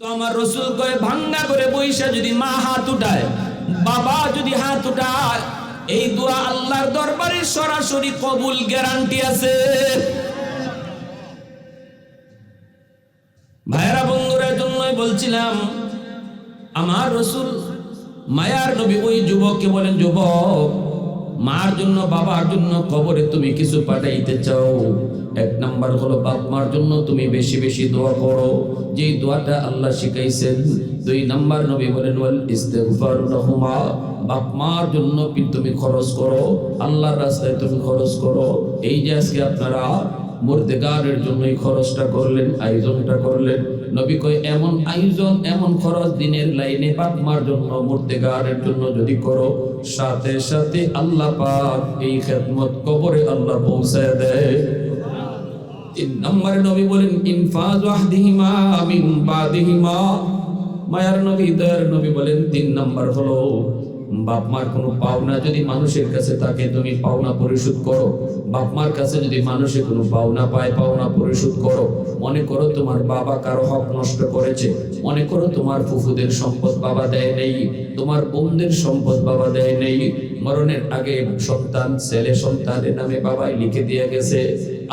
তো আমার রসুল কয়ে, ভাঙ্গা করে বৈশা যদি মা হাত উঠায়, বাবা যদি হাত উঠায়, এই দোয়া আল্লাহর দরবারে সরাসরি কবুল গ্যারান্টি আছে। ভাইরা বন্ধুরা জন্যই বলছিলাম, আমার রসুল মায়ার নবী, ওই যুবককে বলেন, যুবক, মার জন্য, বাবার জন্য কবরে তুমি কিছু পাঠাইতে চাও। এক নাম্বার হলো বাপ মার জন্য তুমি বেশি বেশি দোয়া করো। যে দোয়াটা আল্লাহ শিখাইছেন, দুই নাম্বার নবী বলেন, ওয়াল লাহুমা বাপ মার জন্য তুমি খরচ করো, আল্লাহর রাস্তায় তুমি খরচ করো। এই যে আজকে আপনারা মুর্দেগারের জন্য এই খরচটা করলেন, আয়োজনটা করলেন, নবী কয়, এমন আয়োজন, এমন খরচ দিনের লাইনে বাপ মার জন্য, মুর্দেগারের জন্য যদি করো, সাথে সাথে আল্লাহ পাক এই খেদমত কবরে আল্লাহ পৌঁছায় দেয়। তিন নম্বরে নবী বলেন, ইনফাজ ওয়াহদিহিমা মিন বাদিহিমা। মায়ার নবী, দয়ার নবী বলেন, তিন নাম্বার হলো, বাপ মার কোনো পাওনা যদি মানুষের কাছে থাকে, তুমি পাওনা পরিশোধ করো। বাপ মার কাছে যদি মানুষে কোনো পাওনা পায়, পাওনা পরিশোধ করো। মনে করো তোমার বাবা কারও হক নষ্ট করেছে। মনে করো তোমার ফুফুদের সম্পদ বাবা দেয় নেই। তোমার বোনদের সম্পদ বাবা দেয় নেই। মরণের আগে সন্তান, ছেলে সন্তানের নামে বাবাই লিখে দিয়ে গেছে,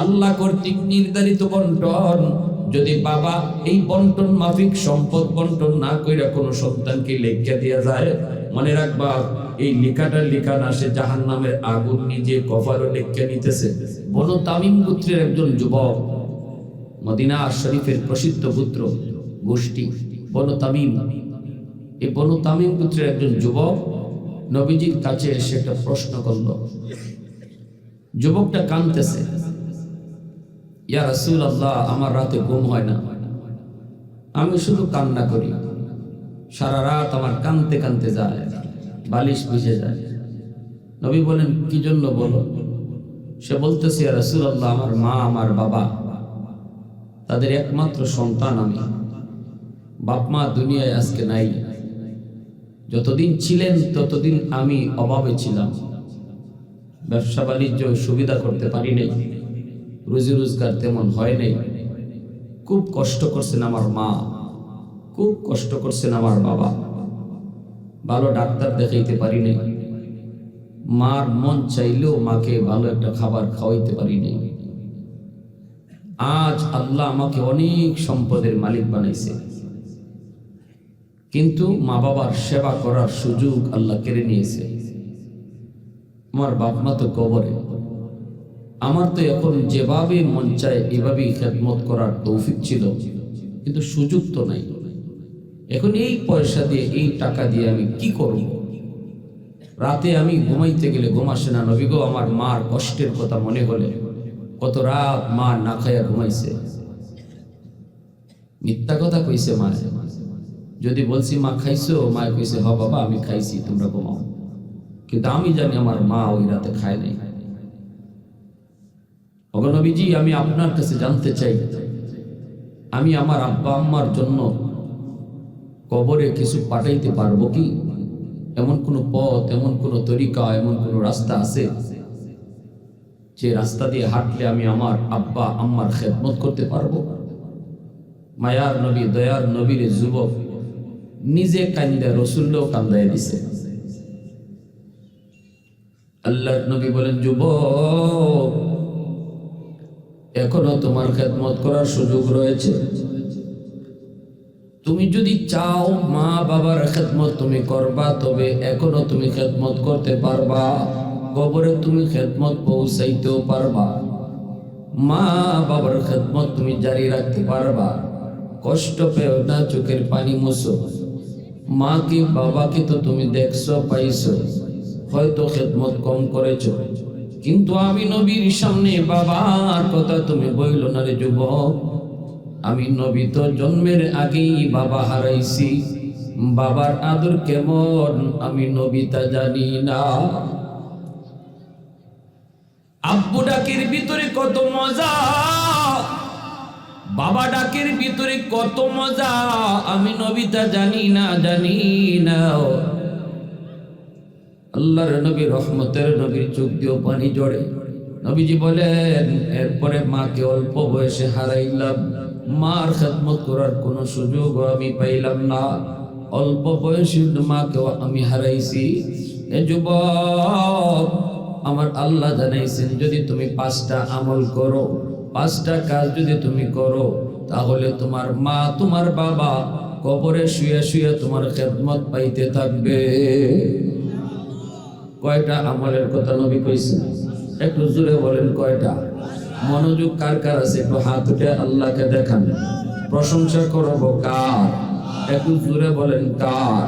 আল্লাহ কর্তৃক নির্ধারিত বন্টন। যদি বাবা এই বন্টন মাফিক সম্পদ বন্টন না কইরা কোনো সন্তানকে লেখা দেওয়া যায়, মনে রাখবা, এই লেখাটা লেখা না, সে জাহান নামের আগুন নিজে কফারও লেখা নিতেছে। বন তামিম পুত্রের একজন যুবক, মদিনা শরীফের প্রসিদ্ধ পুত্র, গোষ্ঠী, বন তামিম। এই বন তামিম পুত্রের একজন যুবক নবীজির কাছে এসে একটা প্রশ্ন করল। যুবকটা কাঁদতেছে ইয়া রাসূল আল্লাহ আমার রাতে ঘুম হয় না। আমি শুধু কান্না করি। সারা রাত আমার কানতে কানতে যায়, বালিশ ভিজে যায়। নবী বলেন, কি জন্য বলো? সে বলতেছে, ইয়া রাসূল আল্লাহ আমার মা, আমার বাবা, তাদের একমাত্র সন্তান আমি। বাপ মা দুনিয়ায় আজকে নাই। যতদিন ছিলেন, ততদিন আমি অভাবে ছিলাম। ব্যবসা বাণিজ্য সুবিধা করতে পারি নাই। রুজি রোজগার তেমন হয় নাই। খুব কষ্ট করছেন আমার মা। খুব কষ্ট করছেন আমার বাবা। ভালো ডাক্তার দেখাইতে পারি নাই। মার মন চাইলেও মাকে ভালো একটা খাবার খাওয়াইতে পারি নাই। আজ আল্লাহ আমাকে অনেক সম্পদের মালিক বানাইছে। কিন্তু মা বাবার সেবা করার সুযোগ আল্লাহ কেড়ে নিয়েছে। আমার বাপ মা তো কবরে। আমার তো এখন যেভাবে মন চায়, এভাবেই খেদমত করার তৌফিক ছিল। কিন্তু সুযোগ তো নাই। এখন এই পয়সা দিয়ে, এই টাকা দিয়ে আমি কি করব? রাতে আমি ঘুমাইতে গেলে ঘুম আসে না। নবী গো, আমার মার কষ্টের কথা মনে হলে কত রাত মা না খাইয়া ঘুমাইছে। মিথ্যা কথা কইছে মা যদি বলছি, মা, খাইছো? মা কইছে হ বাবা, আমি খাইছি, তোমরা ঘুমাও। কিন্তু আমি জানি আমার মা ওই রাতে খায় নাই। অগনবীজি আমি আপনার কাছে জানতে চাই। আমি আমার আব্বা আম্মার জন্য কবরে কিছু পাঠাইতে পারব কি? এমন কোনো পথ, এমন কোনো তরিকা, এমন কোনো রাস্তা আছে যে রাস্তা দিয়ে হাঁটলে আমি আমার আব্বা আম্মার খেদমত করতে পারব? মায়ার নবী, দয়ার নবীর যুবক নিজে কান্দে রসুল্লেও কান্দায় দিছে। আল্লাহ নবী বলেন, যুবক, এখনও তোমার খেদমত করার সুযোগ রয়েছে। তুমি যদি চাও মা বাবার খেদমত তুমি করবা, তবে এখনও তুমি খেদমত করতে পারবা। কবরে তুমি খেদমত পৌঁছাইতেও পারবা। মা বাবার খেদমত তুমি জারি রাখতে পারবা। কষ্ট পেও না, চোখের পানি মুছো মাকে, বাবাকে তো তুমি দেখছ, পাইছো। হয়তো খেদমত কম করেছ। কিন্তু আমি নবীর সামনে বাবার কথা তুমি বইল না রে যুবক। আমি নবী তো জন্মের আগেই বাবা হারাইছি। বাবার আদর কেমন আমি নবী তা জানি না। আব্বু ডাকের ভিতরে কত মজা। বাবা ডাকের ভিতরে কত মজা, আমি নবিতা জানি না জানি না আল্লাহর নবী রহমতের নবীর চোখ দিয়েও পানি জড়ে। নবীজি বলেন, এরপরে মাকে অল্প বয়সে হারাইলাম। মার খেদমত করার কোনো সুযোগ আমি পাইলাম না। অল্প বয়সী মাকেও আমি হারাইছি। এ যুবক, আমার আল্লাহ জানাইছেন, যদি তুমি পাঁচটা আমল করো পাঁচটা কাজ যদি তুমি করো, তাহলে তোমার মা, তোমার বাবা কবরে শুয়ে শুয়ে তোমার খেদমত পাইতে থাকবে। কয়টা আমলের কথা নবী কইছে? একটু জুড়ে বলেন কয়টা? মনোযোগ কার কার আছে? একটু হাত উঠে আল্লাহকে দেখান। প্রশংসা করব কার? একটু জুড়ে বলেন কার?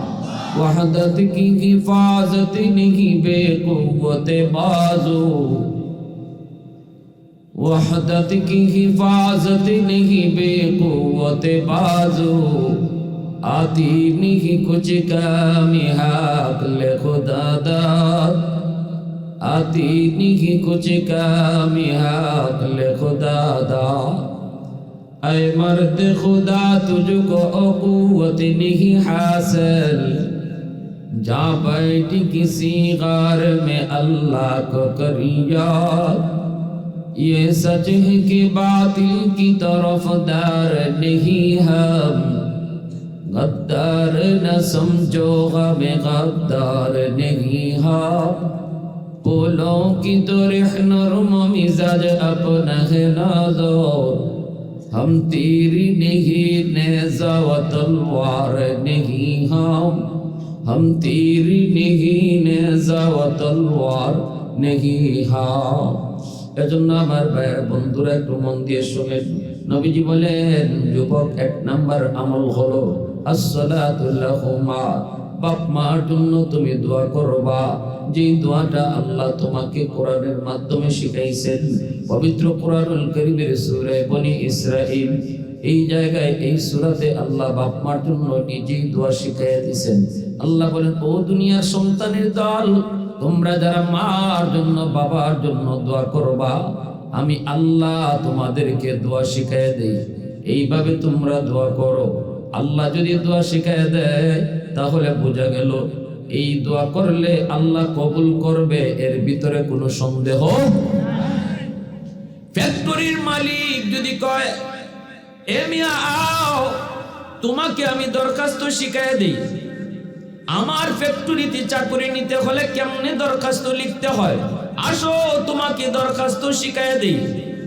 ওয়াহাদাত কি হিফাজত নেহি বেকুওয়াতে বাজু। وحدت کی حفاظت نہیں، بے قوت بازو۔ آتی نہیں کچھ کامی حق لے خدا دا۔ آتی نہیں کچھ کامی حق لے خدا دا۔ اے مرد خدا، تجھ کو قوت نہیں حاصل۔ جا بیٹھ کسی غار میں اللہ کو کریاد یہ سچ ہے کہ باطل کی طرف دار نہیں ہم غدار نہ سمجھو غم غدار نہیں ہم پولوں کی تو رح نرم مزاج اپنا ہے نازو ہم تیری نہیں نیزہ و تلوار نہیں ہم ہم تیری نہیں نیزہ و تلوار نہیں ہم এজন্য আমার ভাইয়ের বন্ধুরা একটু মন দিয়ে শোনেন। নবীজি বলেন, যুবক, এক নাম্বার আমল হলো বাপ মার জন্য তুমি দোয়া করবা। যে দোয়াটা আল্লাহ তোমাকে কোরআনের মাধ্যমে শিখাইছেন, পবিত্র কোরআনুল কারীমের সূরা বনি এই জায়গায়, এই সূরাতে আল্লাহ বাপ মার জন্য নিজেই দোয়া শিখাইয়া দিয়েছেন আল্লাহ বলেন, ও দুনিয়ার সন্তানের দল তোমরা যারা মার জন্য, বাবার জন্য দোয়া করবা, আমি আল্লাহ তোমাদেরকে দোয়া শিখাইয়া দেই। এইভাবে তোমরা দোয়া করো। আল্লাহ যদি দোয়া শিখাইয়া দেয়, তাহলে বোঝা গেল, এই দোয়া করলে আল্লাহ কবুল করবে, এর ভিতরে কোনো সন্দেহ ফ্যাক্টরির মালিক যদি কয়, এ মিয়া, আও, তোমাকে আমি দরখাস্ত শিখাই দিই। আমার ফ্যাক্টরিতে চাকরি নিতে হলে কেমনে দরখাস্ত লিখতে হয়? আসো, তোমাকে দরখাস্ত শিখাই দিই।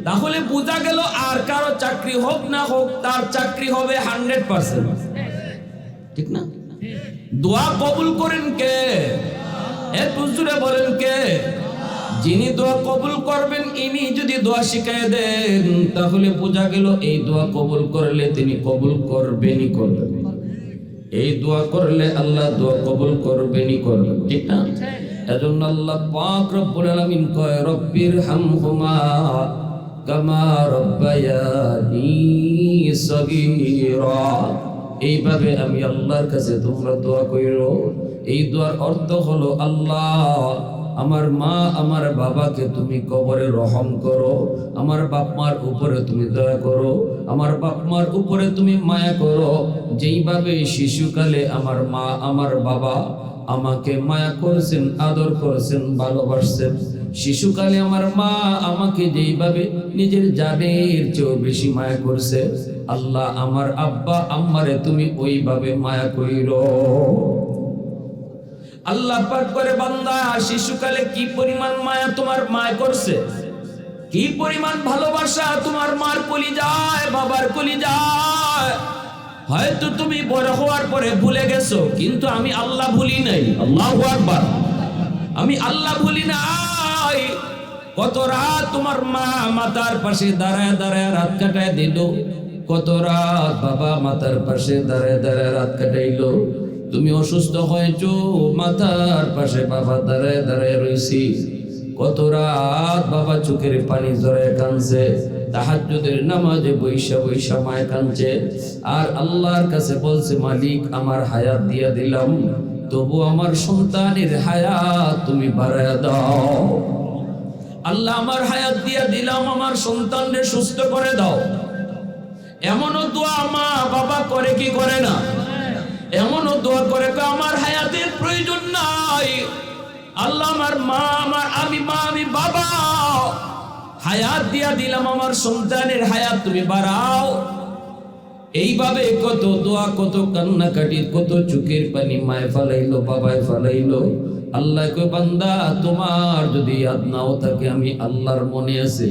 তাহলে বোঝা গেল আর কারও চাকরি হোক না হোক, তার চাকরি হবে হান্ড্রেড পার্সেন্ট ঠিক না? দোয়া কবুল করেন কে? একটু জুড়ে বলেন কে? যিনি দোয়া কবুল করবেন, ইনি যদি দোয়া শিখাই দেন, তাহলে বোঝা গেল এই দোয়া কবুল করলে তিনি কবুল করবেনই করবেন। এই দোয়া করলে আল্লাহ দোয়া কবুল করবেনই করবেন ঠিক না? এজন্য আল্লাহ পাক রব্বুল আলামিন কয় রব্বির হামহুমা কামা রব্বায়ানি সগীরা। এইভাবে আমি আল্লাহর কাছে তোমরা দোয়া কইরো। এই দোয়ার অর্থ হলো আল্লাহ আমার মা আমার বাবাকে তুমি কবরে রহম করো আমার বাপ মার উপরে তুমি দয়া করো আমার বাপ মার উপরে তুমি মায়া করো। যেইভাবে শিশুকালে আমার মা আমার বাবা আমাকে মায়া করেছেন, আদর করেছেন, ভালোবাসছেন, শিশুকালে আমার মা আমাকে যেইভাবে নিজের জানের চেয়েও বেশি মায়া করছে, আল্লাহ আমার আব্বা আম্মারে তুমি ওইভাবে মায়া কইরো আল্লাহ পাক করে বান্দা, শিশুকালে কি পরিমাণ মায়া তোমার মায় করছে? কি পরিমাণ ভালোবাসা? তোমার মার কলি যায় বাবার কলি যায় হয়তো তুমি বড় হওয়ার পরে ভুলে গেছো, কিন্তু আমি আল্লাহ ভুলি নাই। আল্লাহু আকবার। আমি আল্লাহ ভুলি নাই। কত রাত তোমার মা মাতার পাশে দাঁড়ায় দাঁড়ায় রাত কাটায় দিল। কত রাত বাবা মাতার পাশে দাঁড়ায় দাঁড়ায় রাত কাটাইলো। তুমি অসুস্থ হয়েছো মাথার পাশে বাবা দাঁড়ায় দাঁড়ায় রয়েছি কত রাত বাবা চোখের পানি জড়ায় কানছে তাহাজ্জুদের নামাজে বৈশা বৈশা মায় কানছে আর আল্লাহর কাছে বলছে, মালিক, আমার হায়াত দিয়া দিলাম, তবু আমার সন্তানের হায়াত তুমি বাড়ায় দাও। আল্লাহ, আমার হায়াত দিয়া দিলাম, আমার সন্তানরে সুস্থ করে দাও। এমনও দোয়া মা বাবা করে কি করে না? এমনও দোয়া করে আমার হায়াতের প্রয়োজন নাই। আল্লাহ আমার মা, আমার আমি মা, আমি বাবা। হায়াত দিয়া দিলাম আমার সন্তানের হায়াত, তুমি বাড়াও। এইভাবে কত দোয়া, কত কান্নাকাটি, কত চুকের পানি মায় ফালাইলো, বাবায় ফালাইলো। আল্লাহ কই বান্দা, তোমার যদি ইয়াদ নাও থাকে, আমি আল্লাহর মনে আছে।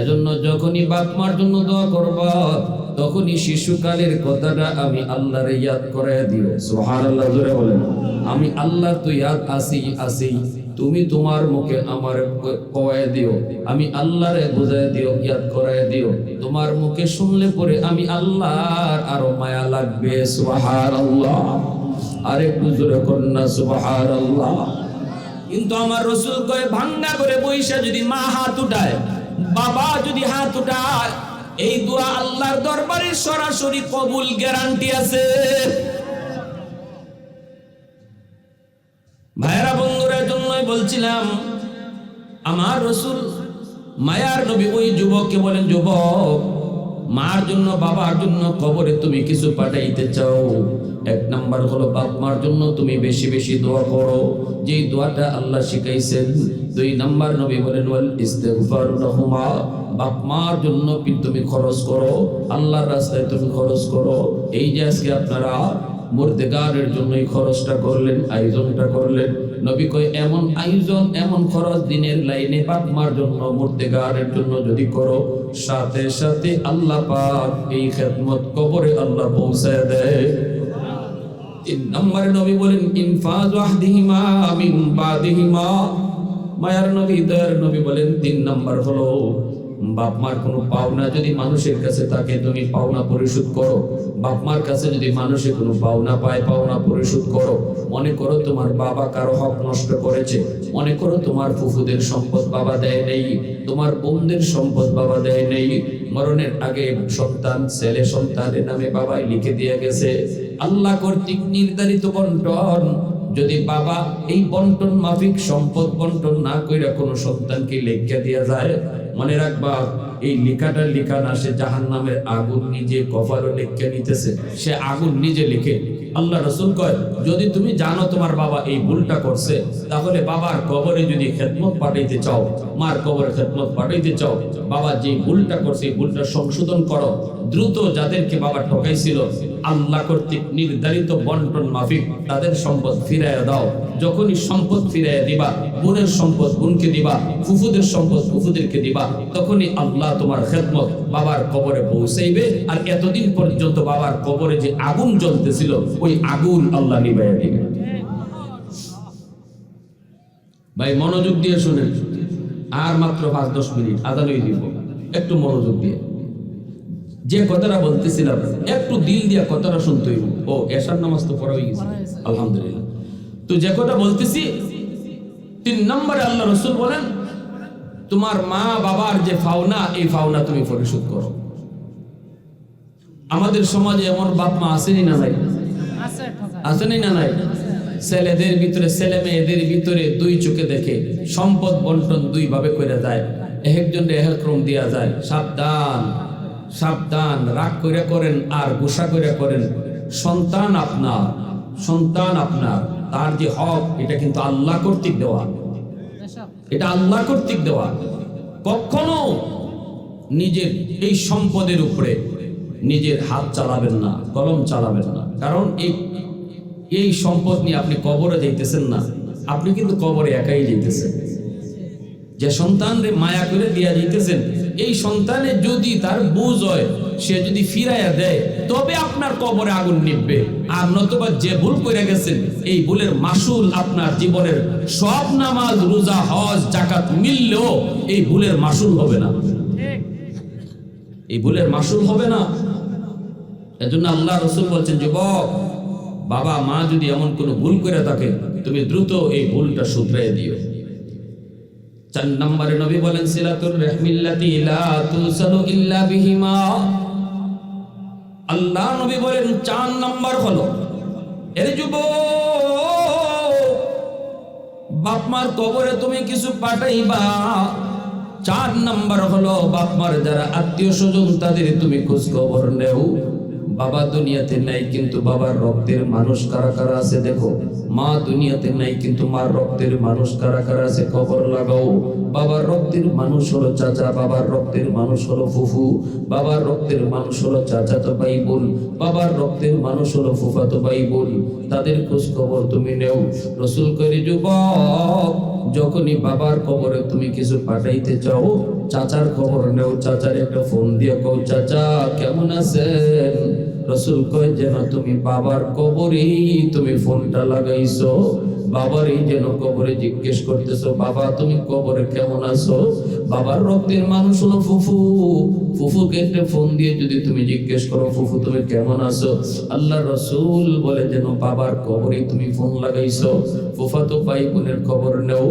এজন্য যখনই বাপ মার জন্য দোয়া করবা তখনই শিশুকালের কথাটা আমি আল্লাহর ইয়াদ করে দিও। সুবহানাল্লাহ জোরে বলেন। আমি আল্লাহ তো ইয়াদ আসি আসি তুমি তোমার মুখে আমার কয়ে দিও। আমি আল্লাহরে বুঝায় দিও ইয়াদ করায় দিও। তোমার মুখে শুনলে পরে আমি আল্লাহর আরও মায়া লাগবে সুবহানাল্লাহ। আরেকটু জোরে কন্যা সুবহানাল্লাহ। কিন্তু আমার রসুল কয়ে ভাঙ্গা করে বইসা যদি মা হাত উঠায় বাবা যদি হাত উঠায় এই দোয়া আল্লাহর দরবারে সরাসরি কবুল গ্যারান্টি আছে। ভাইরা বন্ধুরা জন্যই বলছিলাম, আমার রসুল মায়ার নবী, ওই যুবককে বলেন, যুবক, মার জন্য, বাবার জন্য কবরে তুমি কিছু পাঠাইতে চাও। এক নাম্বার হলো বাপ মার জন্য তুমি বেশি বেশি দোয়া করো। যেই দোয়াটা আল্লাহ শিখাইছেন, দুই নাম্বার নবী বলেন, ওয়াল ইস্তেগফার লাহুমা। বাপ মার জন্য তুমি খরচ করো, আল্লাহর রাস্তায় তুমি খরচ করো। এই যে আজকে আপনারা মুর্দেগারের জন্যই খরচটা করলেন, আয়োজনটা করলেন। নবী কয়, এমন আয়োজন, এমন খরচ দিনের লাইনে বাপ মার জন্য মুর্দেগারের জন্য যদি করো, সাথে সাথে আল্লাহ পাক এই খেদমত কবরে আল্লাহ পৌঁছায় দেয়। তিন নম্বরে নবী বলেন, ইনফাজ ওয়াহদিহিমা মিন বাদিহিমা। মায়ার নবী, দয়ার নবী বলেন, তিন নম্বর হলো বাপ মার কোনো পাওনা যদি মানুষের কাছে থাকে, তুমি পাওনা পরিশোধ করো। বাপ মার কাছে যদি মানুষে কোনো পাওনা পায়, পাওনা পরিশোধ করো। মনে করো তোমার বাবা কারও হক নষ্ট করেছে। মনে করো তোমার ফুফুদের সম্পদ বাবা দেয় নেই। তোমার বোনদের সম্পদ বাবা দেয় নেই। মরণের আগে সন্তান, ছেলে সন্তানের নামে বাবাই লিখে দিয়ে গেছে। আল্লাহ কর্তৃক নির্ধারিত বন্টন। যদি বাবা এই বন্টন, মাফিক সম্পদ বন্টন না কইরা কোনো সন্তানকে লেখা দিয়া যায় মনে রাখবা, এই লেখাটা লেখা না, সে জাহান নামের আগুন নিজে কপালও লেখা নিতেছে। সে আগুন নিজে লিখে। আল্লাহ রসুল কয়, যদি তুমি জানো তোমার বাবা এই ভুলটা করছে, তাহলে বাবার কবরে যদি খেদমত পাঠাইতে চাও, মার কবরে খেদমত পাঠাইতে চাও, বাবা যে ভুলটা করছে, এই ভুলটা সংশোধন করো। দ্রুত যাদেরকে বাবা ঠকাইছিল আল্লাহ কর্তৃক নির্ধারিত বন্টন মাফিক, তাদের সম্পদ ফিরাইয়া দাও। যখনই সম্পদ ফিরাইয়া দিবা, বোনের সম্পদ বোনকে দিবা, ফুফুদের সম্পদ ফুফুদেরকে দিবা, তখনই আল্লাহ তোমার খেদমত বাবার কবরে পৌঁছাইবে। আর এতদিন পর্যন্ত বাবার কবরে যে আগুন জ্বলতেছিল, ওই আগুন আল্লাহ নিবাইয়া দিবে। ভাই, মনোযোগ দিয়ে শুনেন। আর মাত্র পাঁচ দশ মিনিট, আদালই দিব। একটু মনোযোগ দিয়ে। যে কথাটা বলতেছিলাম, একটু দিল দিয়া কথাটা শুনতে হইব। ও, এশার নামাজ তো পড়া হয়ে গেছে। আলহামদুলিল্লাহ। তো যে কথা বলতেছি, তিন নম্বরে আল্লাহ রসুল বলেন, তোমার মা বাবার যে ফাওনা, এই ফাওনা তুমি পরিশোধ করো। আমাদের সমাজে এমন বাপ মা আসেনি না নাই? আসেনি না নাই? ছেলেদের ভিতরে, ছেলে মেয়েদের ভিতরে দুই চোখে দেখে সম্পদ বন্টন দুই ভাবে করে যায় একজন ক্রম দেওয়া যায়। সাবধান। সাবধান, রাগ করে করেন আর গুসা করে করেন। সন্তান আপনার সন্তান আপনার। তার যে হক, এটা কিন্তু আল্লাহ কর্তৃক দেওয়া। এটা আল্লাহ কর্তৃক দেওয়া। কখনো নিজের এই সম্পদের উপরে নিজের হাত চালাবেন না, কলম চালাবেন না। কারণ এই এই সম্পদ নিয়ে আপনি কবরে যাইতেছেন না। আপনি কিন্তু কবরে একাই যাইতেছেন। যে সন্তানরে মায়া করে দিয়া যাইতেছেন এই সন্তানে যদি তার বুঝ হয়, সে যদি ফিরাইয়া দেয়, তবে আপনার কবরে আগুন নিববে আর নতুবা যে ভুল করে গেছেন, এই ভুলের মাসুল আপনার জীবনের সব নামাজ, রোজা, হজ জাকাত মিললেও এই ভুলের মাসুল হবে না। এই ভুলের মাসুল হবে না। এজন্য আল্লাহ রসুল বলছেন, যুবক, বাবা, মা যদি এমন কোনো ভুল করে থাকে, তুমি দ্রুত এই ভুলটা শুধরাই দিও। চার নম্বরে নবী বলেন, সিলাতুর রহমিল্লাতি লা তুসালু ইল্লা বিহিমা। আল্লাহ নবী বলেন, চার নম্বর হলো, এর যুবক বাপ মার কবরে তুমি কিছু পাঠাইবা। চার নাম্বার হলো বাপ মার যারা আত্মীয় স্বজন, তাদের তুমি খোঁজ খবর নেও। বাবা দুনিয়াতে নাই, কিন্তু বাবার রক্তের মানুষ কারা কারা আছে দেখো। মা দুনিয়াতে নাই, কিন্তু মার রক্তের মানুষ কারা কারা আছে কবর লাগাও। বাবার রক্তের মানুষ হলো চাচা, বাবার রক্তের মানুষ হলো ফুফু। বাবার রক্তের মানুষ হলো চাচা তো ভাই বোন বাবার রক্তের মানুষ হলো ফুফাতো ভাই বোন তাদের খোঁজ খবর তুমি নেও। রসুল করে যুবক যখনই বাবার খবরে তুমি কিছু পাঠাইতে চাও, চাচার খবর নেও, চাচার একটা ফোন দিয়ে কও, চাচা, কেমন আছেন? রসুল কয়, যেন তুমি বাবার কবরেই তুমি ফোনটা লাগাইছো। বাবারই যেন কবরে জিজ্ঞেস করতেছো, বাবা, তুমি কবরে কেমন আছো? বাবার রক্তের মানুষ হলো ফুফু। ফুফুকে একটা ফোন দিয়ে যদি তুমি জিজ্ঞেস করো, ফুফু, তুমি কেমন আছো? আল্লাহ রসুল বলে, যেন বাবার কবরে তুমি ফোন লাগাইছো। ফুফাতো ভাই বোনের খবর নেও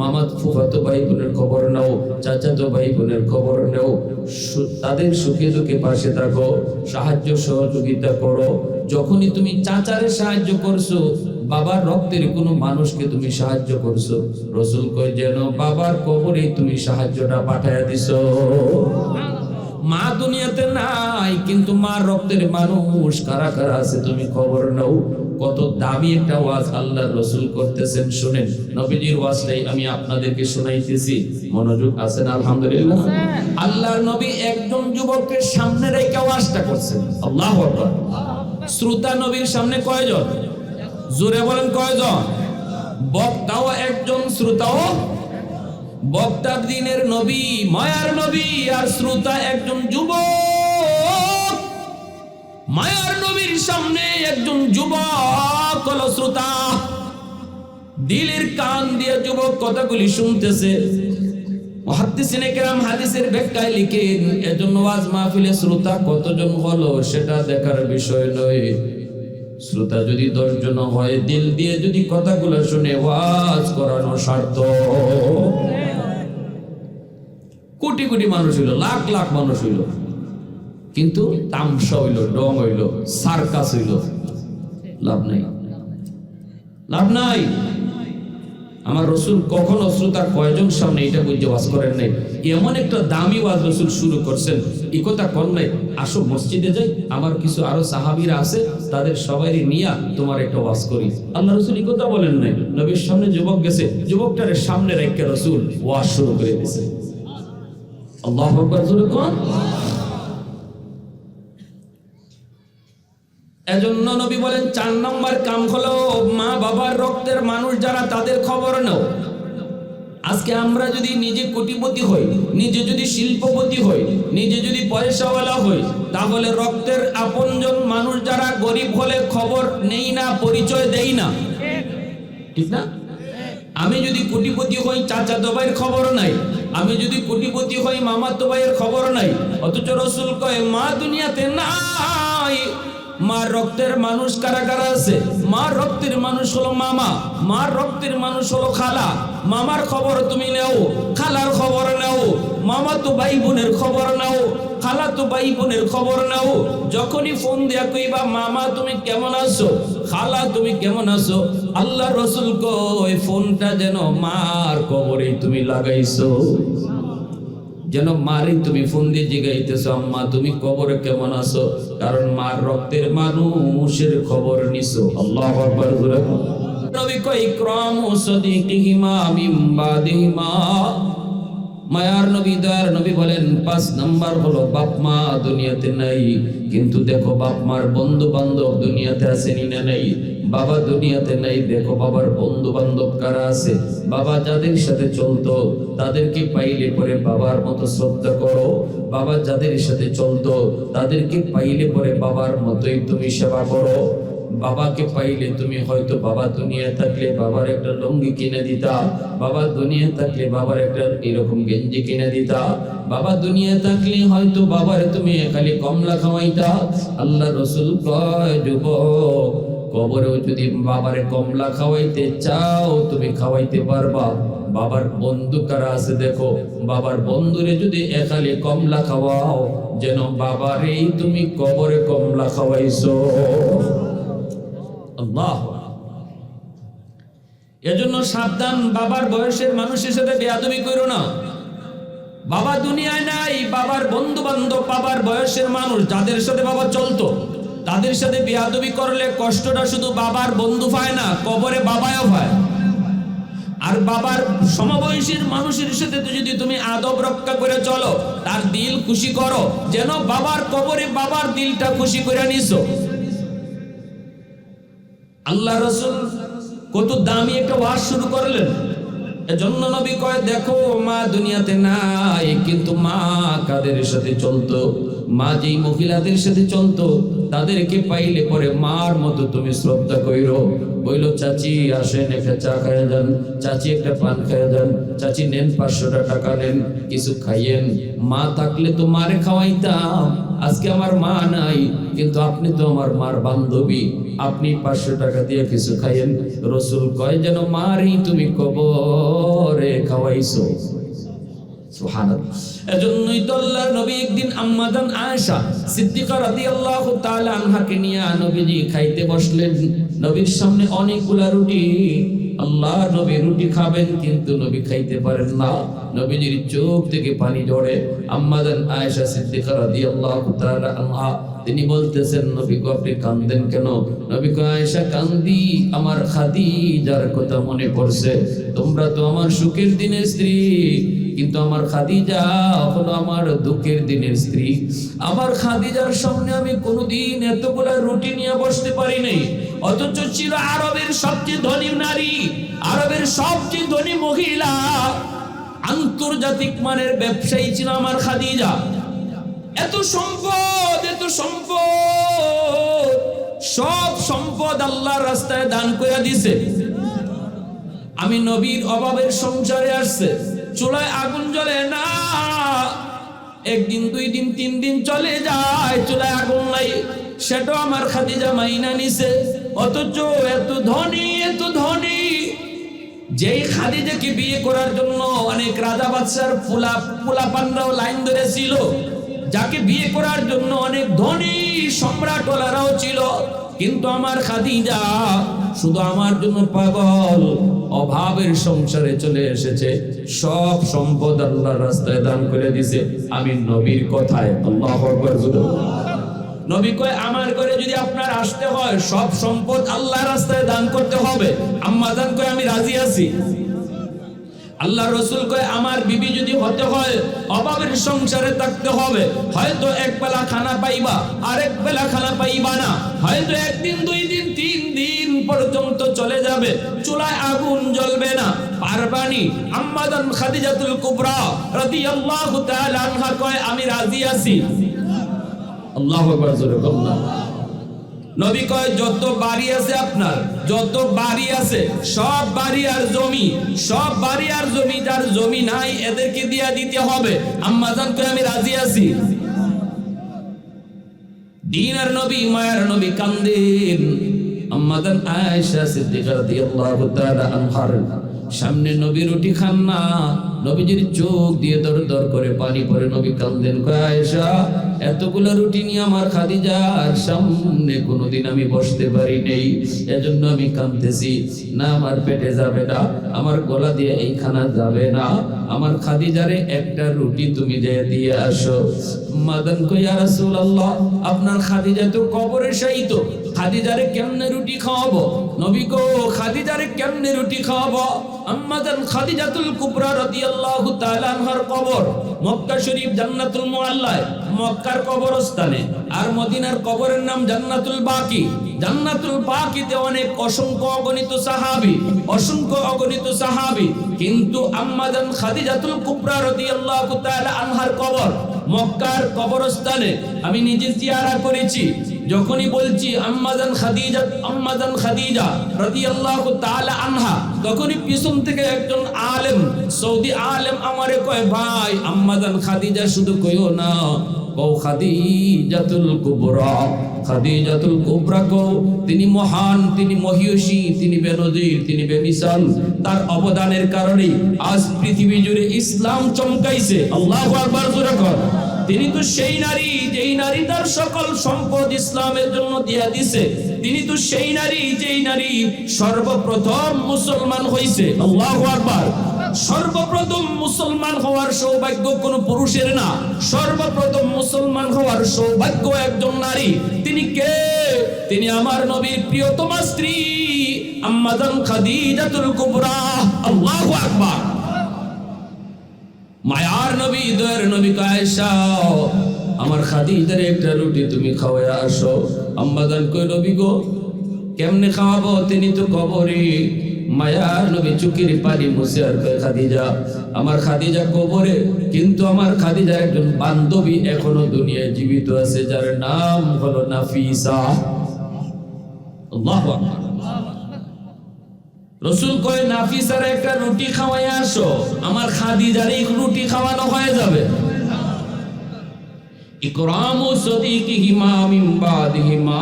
মামা ফুফাতো ভাই বোনের খবর নাও, চাচাতো ভাই বোনের খবর নেও। তাদের সুখে দুঃখে পাশে থাকো, সাহায্য সহযোগিতা করো। যখনই তুমি চাচারে সাহায্য করছ বাবার রক্তের কোনো মানুষকে তুমি সাহায্য করছ? রসুল কয় যেন বাবার কবরে তুমি সাহায্যটা পাঠাইয়া দিছো। মা দুনিয়াতে নাই কিন্তু মা রক্তের মানুষ কারা কারা আছে তুমি খবর নাও। কত দামি একটা ওয়াজ আল্লাহ রসুল করতেছেন শুনেন। নবীজির ওয়াজটাই আমি আপনাদেরকে শোনাইতেছি। মনোযোগ আছেন আলহামদুলিল্লাহ। আল্লাহর নবী একজন যুবকের সামনে রেখে ওয়াজটা করছেন। আল্লাহ আকবার। শ্রোতা নবীর সামনে কয়জন? জোরে বলেন কয়জন? বক্তাও একজন, শ্রোতাও? বক্তার দিনের নবী, মায়ার নবী, আর শ্রোতা একজন যুবক। মায়ার নবীর সামনে একজন যুবক হলো শ্রোতা। দিলের কান দিয়ে যুবক কথাগুলি শুনতেছে। মুহাদ্দিসিনে কেরাম হাদিসের এজন্য ওয়াজ মাহফিলে শ্রোতা কতজন হলো সেটা দেখার বিষয় নয়। শ্রোতা যদি দশজন হয়, দিল দিয়ে যদি কথাগুলো শুনে ওয়াজ করানো স্বার্থ কোটি কোটি মানুষ হইল, লাখ লাখ মানুষ হইল। কিন্তু তামসা হইল, ডং হইল, সার্কাস হইল। লাভ নাই। লাভ নাই। আমার রসুল কখনো শ্রোতা কয়জন সামনে এটা বুঝতে ওয়াজ করেন নাই? এমন একটা দামি ওয়াজ রসুল শুরু করছেন। এই কথা কর নাই, আসো মসজিদে যাই, আমার কিছু আরও সাহাবিরা আছে, তাদের সবাই নিয়া তোমার একটা ওয়াজ করি। আল্লাহ রসুল এই কথা বলেন নাই, নবীর সামনে যুবক গেছে, যুবকটারে সামনে রেখে রসুল ওয়াজ শুরু করে দিয়েছে আল্লাহ জোরে কোন। এজন্য নবী বলেন, চার নম্বর কাম হলো মা বাবার রক্তের মানুষ যারা তাদের খবর নাও। আজকে আমরা যদি নিজে কোটিপতি হই, নিজে যদি শিল্পপতি হই, নিজে যদি পয়সাওয়ালা হই, তাহলে রক্তের আপনজন মানুষ যারা গরিব হলে খবর নেই না, পরিচয় দেই না। ঠিক না? আমি যদি কোটিপতি হই, চাচা ভাইয়ের খবর নাই। আমি যদি কোটিপতি হই মামাতো ভাইয়ের খবর নাই। অথচ রসুল কয়, মা দুনিয়াতে নাই। মা রক্তের মানুষ কারা কারা আছে? মা রক্তের মানুষ হলো মামা মা রক্তের মানুষ হলো খালা। মামার খবর তুমি নেও, খালার খবর নাও, মামা তো ভাই বোনের খবর নাও, খালা তো ভাই বোনের খবর নাও। যখনই ফোন দিয়া কইবা, মামা, তুমি কেমন আছো? খালা, তুমি কেমন আছো? আল্লাহ রসুল কই ফোনটা যেন মার কবরে তুমি লাগাইছো। যেন মারি, তুমি ফোন জিগাইতেছো, আম্মা, তুমি কবরে কেমন আছো? কারণ মার রক্তের মানুষের খবর নিছো। আল্লাহ কই মায়ার নবী, দয়ার নবী বলেন, পাঁচ নাম্বার হলো বাপ মা দুনিয়াতে নাই, কিন্তু দেখো বাপ মার বন্ধু বান্ধব দুনিয়াতে আসেনি না নাই। বাবা দুনিয়াতে নাই, দেখো বাবার বন্ধু বান্ধব কারা আছে? বাবা যাদের সাথে চলতো, তাদেরকে পাইলে পরে বাবার মতো শ্রদ্ধা করো। বাবা যাদের সাথে চলতো, তাদেরকে পাইলে পরে বাবার মতোই তুমি সেবা করো। বাবাকে পাইলে তুমি হয়তো বাবা দুনিয়া থাকলে বাবার একটা লুঙ্গি কিনে দিতা। বাবা দুনিয়া থাকলে বাবার একটা এরকম গেঞ্জি কিনে দিতা। বাবা দুনিয়া থাকলে হয়তো বাবার তুমি খালি কমলা খাওয়াইতা। আল্লাহ রসুল কয়, যুবক কবরেও যদি বাবারে কমলা খাওয়াইতে চাও, তুমি খাওয়াইতে পারবা। বাবার বন্ধু কারা আছে দেখো? বাবার বন্ধুরে যদি একালে কমলা খাওয়াও, যেন বাবারেই তুমি কবরে কমলা খাওয়াইছো। এজন্য সাবধান, বাবার বয়সের মানুষের সাথে বেয়াদবি করো না। বাবা দুনিয়ায় নাই, বাবার বন্ধু বান্ধব বাবার বয়সের মানুষ, যাদের সাথে বাবা চলতো। তাদের সাথে বেয়াদবি করলে কষ্টটা শুধু বাবার বন্ধু পায় না, কবরে বাবায়ও পায়। আর বাবার সমবয়সীর মানুষের সাথে যদি তুমি আদব রক্ষা করে চলো, তার দিল খুশি করো, যেন বাবার কবরে বাবার দিলটা খুশি করে নিছো। আল্লাহ রসুল কত দামি একটা ওয়াজ শুরু করলেন। এজন্য নবী কয়, দেখো, মা দুনিয়াতে নাই, কিন্তু মা কাদের সাথে চলতো? মা যেই মহিলাদের সাথে চলতো, তাদেরকে পাইলে পরে মার মতো তুমি শ্রদ্ধা কইরো। বইল, চাচি, আসেন, একটা চা খাইয়া যান। চাচি, একটা পান খাইয়া যান। চাচি, নেন, পাঁচশোটা টাকা নেন কিছু খাইয়েন। মা থাকলে তো মারে খাওয়াইতাম, আজকে আমার মা নাই, কিন্তু আপনি তো আমার মার বান্ধবী। আপনি পাঁচশো টাকা দিয়ে কিছু খাইয়েন। রসুল কয়, যেন মারই তুমি কবরে খাওয়াইছো। নবীর সামনে অনেকগুলা রুটি। আল্লাহ নবী রুটি খাবেন কিন্তু নবী খাইতে পারেন না। চোখ থেকে পানি ঝরে। আম্মাদান আয়েশা সিদ্দিকা রাদিয়াল্লাহু তাআলা আনহা তিনি বলতেছেন, নবী গো কান্দেন কেন? নবী আয়েশা, কান্দি, আমার খাদিজার কথা মনে পড়ছে। তোমরা তো আমার সুখের দিনের স্ত্রী, কিন্তু আমার খাদিজা হলো আমার দুঃখের দিনের স্ত্রী। আমার খাদিজার সামনে আমি কোনোদিন এতগুলা রুটি নিয়ে বসতে পারি নাই। অথচ ছিল আরবের সবচেয়ে ধনী নারী, আরবের সবচেয়ে ধনী মহিলা। আন্তর্জাতিক মানের ব্যবসায়ী ছিল আমার খাদিজা। এত সম্পদ সম্পদ, সব সম্পদ আল্লাহর রাস্তায় দান করে দিছে। আমি নবীর অভাবের সংসারে আসছে, চুলায় আগুন জ্বলে না। একদিন, দুই দিন, তিন দিন চলে যায়, চুলায় আগুন নাই। সেটাও আমার খাদিজা মাইনা নিছে। অথচ এত ধনী এত ধনী। যেই খাদিজাকে বিয়ে করার জন্য অনেক রাজা বাদশার ফুলা ফুলা পান্ডাও লাইন ধরেছিল। যাকে বিয়ে করার জন্য অনেক ধনী সম্রাটওয়ালারাও ছিল, কিন্তু আমার খাদিজা শুধু আমার জন্য পাগল, অভাবের সংসারে চলে এসেছে। সব সম্পদ আল্লাহর রাস্তায় দান করে দিছে। আমি নবীর কথায় আল্লাহ। নবী কয়, আমার ঘরে যদি আপনার আসতে হয়, সব সম্পদ আল্লাহ রাস্তায় দান করতে হবে। আম্মা দান কয়, আমি রাজি আছি। আল্লাহ রসুল কয়, আমার বিবি যদি হতে হয়, অভাবের সংসারে থাকতে হবে। হয়তো এক বেলা খানা পাইবা, আরেক বেলা খানা পাইবা না। হয়তো একদিন, দুই দিন, তিন দিন পর্যন্ত চলে যাবে। চুলায় আগুন জ্বলবে না। পারবানি আম্মাদান খাদিজাতুল কুবরা রাদিয়াল্লাহু তাআলা আনহা কয়, আমি রাজি আছি। আল্লাহ আকবার, জোরে না। নবী কয়, যত বাড়ি আছে আপনার, যত বাড়ি আছে, সব বাড়ি আর জমি, সব বাড়ি আর জমি, যার জমি নাই, এদেরকে দিয়া দিতে হবে। আম্মাজান কয়, আমি রাজি আছি। দিনার নবী, মায়ার নবী কান্দেন। আম্মাজান আয়েশা সিদ্দিকা রাদিয়াল্লাহু তাআলা আনহার সামনে নবী রুটি খান না। নবীজির চোখ দিয়ে দর দর করে পানি পরে নবী কান্দেন কয় আয়েশা এতগুলা রুটি নিয়ে আমার খাদিজার সামনে কোনোদিন আমি বসতে পারি নেই। এজন্য আমি কাঁদতেছি। না, আমার পেটে যাবে না, আমার গলা দিয়ে এই খানা যাবে না। আমার খাদিজারে একটা রুটি তুমি যে দিয়ে আসো। মাদান কইয়া রাসূলুল্লাহ, আপনার খাদিজা তো কবরে শায়িত খাদিজারে কেমনে রুটি খাওয়াবো? নবী গো, খাদিজারে কেমনে রুটি খাওয়াবো? আম্মাদান খাদিজাতুল কুবরা রাদিয়াল্লাহু তাআলা আনহার কবর। মক্কা শরীফ জান্নাতুল মুআল্লায়, মক্কার কবরস্থানে। আর মদিনার কবরের নাম জান্নাতুল বাকি। জান্নাতুল বাকিতে অনেক অসংখ্য অগণিত সাহাবী, অসংখ্য অগণিত সাহাবী। কিন্তু আম্মাদান খাদিজাতুল কুবরা রাদিয়াল্লাহু তাআলা আনহার কবর, মক্কার কবরস্থানে আমি নিজে জিয়ারা করেছি। যখনই বলছি আম্মাদান খাদিজা আম্মাদান খাদিজা রাদিয়াল্লাহু তাআলা আনহা, তখনই পিছন থেকে একজন আলেম, সৌদি আলেম আমারে কয়, ভাই আম্মাদান খাদিজা শুধু কইও না, কও খাদিজাতুল কুবরা খাদিজাতুল কুবরা কও, তিনি মহান, তিনি মহিয়সী, তিনি বেনজির, তিনি বেমিসাল, তার অবদানের কারণে আজ পৃথিবী জুড়ে ইসলাম চমকাইছে। আল্লাহু আকবার, জোরে কর। তিনি তো সেই নারী, যেই নারী তার সকল সম্পদ ইসলামের জন্য দিয়া দিছে। তিনি তো সেই নারী, যেই নারী সর্বপ্রথম মুসলমান হইছে। আল্লাহু আকবার। সর্বপ্রথম মুসলমান হওয়ার সৌভাগ্য কোন পুরুষের না। সর্বপ্রথম মুসলমান হওয়ার সৌভাগ্য একজন নারী। তিনি কে? তিনি আমার নবীর প্রিয়তমা স্ত্রী আম্মাদান খাদিজাতুল কুবরা। আল্লাহু আকবার। মায়ার নবী, দয়ের নবী কায়সা আমার খাদিজার একটা রুটি তুমি খাওয়ায় আসো। আম্মাদান কই নবী গো, কেমনে খাওয়াবো? তিনি তো কবরে। মায়ার নবী চুকির পানি মুছে আর খাদিজা, আমার খাদিজা কবরে, কিন্তু আমার খাদিজা একজন বান্ধবী এখনও দুনিয়ায় জীবিত আছে, যার নাম হলো নাফিসা। আল্লাহু আকবার। রসুল কয় নাফিসার একটা রুটি খাওয়াই আসো। আমার খাদিজার এই রুটি খাওয়ানো হয়ে যাবে। ইকরামু সদিকিহিমা মিন বাদিহিমা।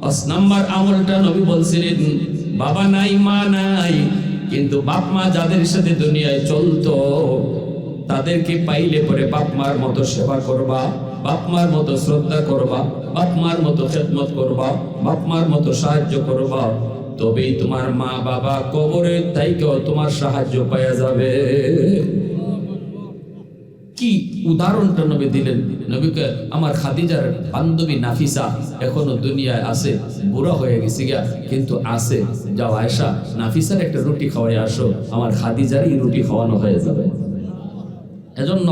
পাঁচ নাম্বার আমলটা নবী বলছিলেন, বাবা নাই, মা নাই, কিন্তু বাপ মা যাদের সাথে দুনিয়ায় চলতো, তাদেরকে পাইলে পরে বাপ মার মতো সেবা করবা, বাপ মার মতো শ্রদ্ধা করবা, বাপ মার মতো খেদমত করবা, বাপ মার মতো সাহায্য করবা। তবেই তোমার মা বাবা কবরের তাইকেও তোমার সাহায্য পাওয়া যাবে। কি উদাহরণটা নবী দিলেন? নবীকে আমার খাদিজার বান্ধবী নাফিসা এখনও দুনিয়ায় আছে, বুড়া হয়ে গেছে গিয়া, কিন্তু আছে। যাও আয়সা নাফিসার একটা রুটি খাওয়াই আসো, আমার খাদিজারই রুটি খাওয়ানো হয়ে যাবে। এজন্য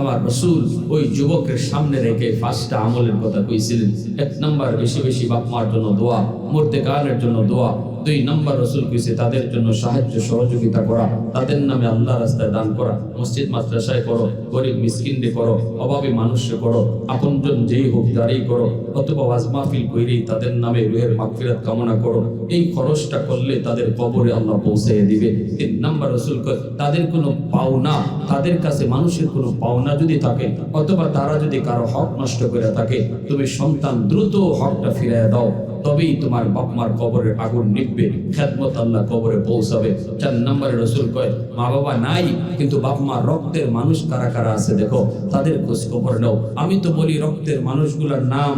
আমার রসুল ওই যুবকের সামনে রেখে পাঁচটা আমলের কথা কইছিলেন। এক নম্বর, বেশি বেশি বাপ মার জন্য দোয়া মূর্তিকালের কালের জন্য দোয়া। দুই নাম্বার রসুল কইছে, তাদের জন্য সাহায্য সহযোগিতা করা, তাদের নামে আল্লাহ রাস্তায় দান করা, মসজিদ মাদ্রাসায় করো গরিব মিসকিনরে করো অভাবী মানুষকে করো আপনজন যেই হোক যারই করো, অথবা ওয়াজ মাহফিল কইরেই তাদের নামে রুহের মাগফিরাত কামনা করো। এই খরচটা করলে তাদের কবরে আল্লাহ পৌঁছে দিবে। তিন নাম্বার রসুল তাদের কোনো পাওনা, তাদের কাছে মানুষের কোনো পাওনা যদি থাকে, অথবা তারা যদি কারও হক নষ্ট করে থাকে, তুমি সন্তান দ্রুত হকটা ফিরিয়ে দাও। তবেই তোমার বাপ কবরের আগুন নিববে খেদমত আল্লাহ কবরে পৌঁছাবে। চার নম্বরে রসুল কয়, মা বাবা নাই, কিন্তু বাপ মা রক্তের মানুষ কারা কারা আছে দেখো, তাদের খোঁজ খবর নাও। আমি তো বলি রক্তের মানুষগুলার নাম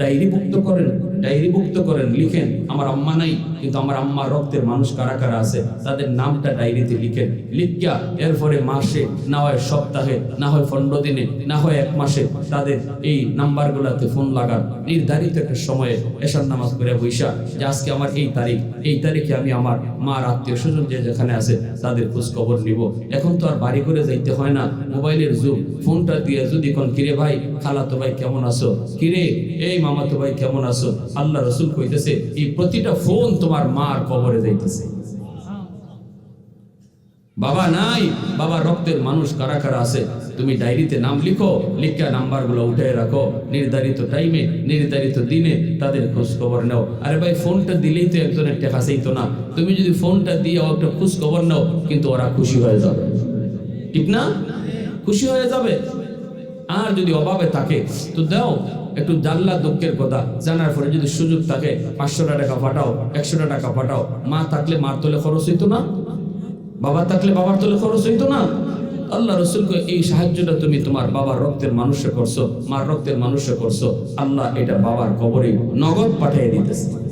ডায়েরিভুক্ত করেন ডায়েরিভুক্ত করেন, লিখেন, আমার আম্মা নাই। কিন্তু আমার আম্মার রক্তের মানুষ কারা কারা আছে, তাদের নামটা ডায়েরিতে লিখেন লিখিয়া এরপরে মাসে, না হয় সপ্তাহে, না হয় পনেরো দিনে, না হয় এক মাসে তাদের এই নাম্বারগুলোতে ফোন লাগান। নির্ধারিত একটা সময়ে এসার নামাজ করে বৈশা যে আজকে আমার এই তারিখ, এই তারিখে আমি আমার মার আত্মীয় স্বজন যে যেখানে আছে তাদের খোঁজ খবর নিব। এখন তো আর বাড়ি করে যাইতে হয় না, মোবাইলের যুগ। ফোনটা দিয়ে যদি কোন, কিরে ভাই, খালাতো ভাই কেমন আছো? কিরে, এই মামাতো ভাই কেমন আছো? আল্লাহ রসুল কইতেছে, এই প্রতিটা ফোন তোমার মার কবরে যাইতেছে। বাবা নাই, বাবা রক্তের মানুষ কারা কারা আছে? তুমি ডায়েরিতে নাম লিখো, লিখা উঠে রাখো। নির্ধারিত টাইমে, নির্ধারিত দিনে তাদের খোঁজ খবর নাও। আরে ভাই, ফোনটা দিলেই তো একজনের টেকা চাইতো না। তুমি যদি ফোনটা দিয়ে একটা খোঁজ খবর নাও, কিন্তু ওরা খুশি হয়ে যাবে। ঠিক না? খুশি হয়ে যাবে। আর যদি অভাবে থাকে, তো দাও। একটু জানলা দুঃখের কথা। জানার পরে যদি সুযোগ থাকে, পাঁচশোটা টাকা পাঠাও, একশোটা টাকা পাঠাও। মা থাকলে মার তোলে খরচ হইতো না? বাবা থাকলে বাবার তোলে খরচ হইতো না? আল্লাহ রসুলকে এই সাহায্যটা তুমি তোমার বাবার রক্তের মানুষে করছ, মার রক্তের মানুষে করছ। আল্লাহ এটা বাবার কবরে নগদ পাঠিয়ে দিতেছে।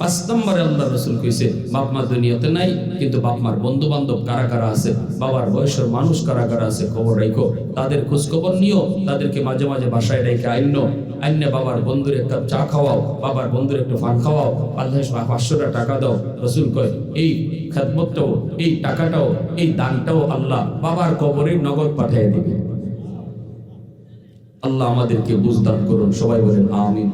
পাঁচ নম্বরে আল্লাহ রসুল কইছে বাপ মা দুনিয়াতে নাই, কিন্তু বাপ মার বন্ধু বান্ধব কারা কারা আছে, বাবার বয়সের মানুষ কারা কারা আছে, খবর রাখো তাদের খোঁজ খবর নিও, তাদেরকে মাঝে মাঝে বাসায় রেখে আইন আইনে বাবার বন্ধুর একটা চা খাওয়াও, বাবার বন্ধুর একটু ফান খাওয়াও পাঁচ পাঁচশোটা টাকা দাও। রসুল কয়, এই খেদমতটাও, এই টাকাটাও, এই দানটাও আল্লাহ বাবার কবরে নগদ পাঠিয়ে দিবে। আল্লাহ আমাদেরকে বুঝদান করুন, সবাই বলেন, আমিন।